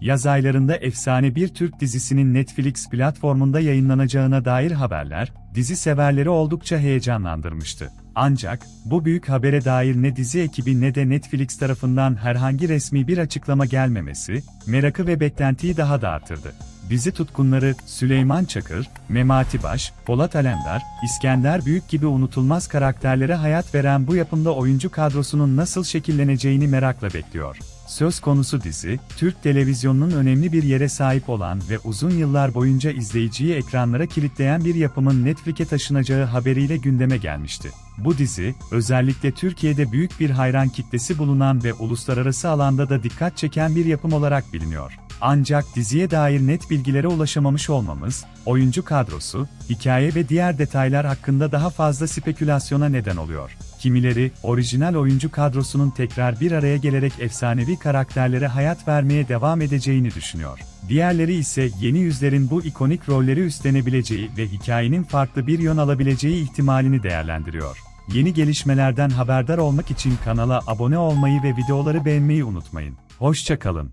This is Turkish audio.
yaz aylarında efsane bir Türk dizisinin Netflix platformunda yayınlanacağına dair haberler, dizi severleri oldukça heyecanlandırmıştı. Ancak, bu büyük habere dair ne dizi ekibi ne de Netflix tarafından herhangi resmi bir açıklama gelmemesi, merakı ve beklentiyi daha da artırdı. Dizi tutkunları Süleyman Çakır, Memati Baş, Polat Alemdar, İskender Büyük gibi unutulmaz karakterlere hayat veren bu yapımda oyuncu kadrosunun nasıl şekilleneceğini merakla bekliyor. Söz konusu dizi, Türk televizyonunun önemli bir yere sahip olan ve uzun yıllar boyunca izleyiciyi ekranlara kilitleyen bir yapımın Netflix'e taşınacağı haberiyle gündeme gelmişti. Bu dizi, özellikle Türkiye'de büyük bir hayran kitlesi bulunan ve uluslararası alanda da dikkat çeken bir yapım olarak biliniyor. Ancak diziye dair net bilgilere ulaşamamış olmamız, oyuncu kadrosu, hikaye ve diğer detaylar hakkında daha fazla spekülasyona neden oluyor. Kimileri, orijinal oyuncu kadrosunun tekrar bir araya gelerek efsanevi karakterlere hayat vermeye devam edeceğini düşünüyor. Diğerleri ise yeni yüzlerin bu ikonik rolleri üstlenebileceği ve hikayenin farklı bir yön alabileceği ihtimalini değerlendiriyor. Yeni gelişmelerden haberdar olmak için kanala abone olmayı ve videoları beğenmeyi unutmayın. Hoşça kalın.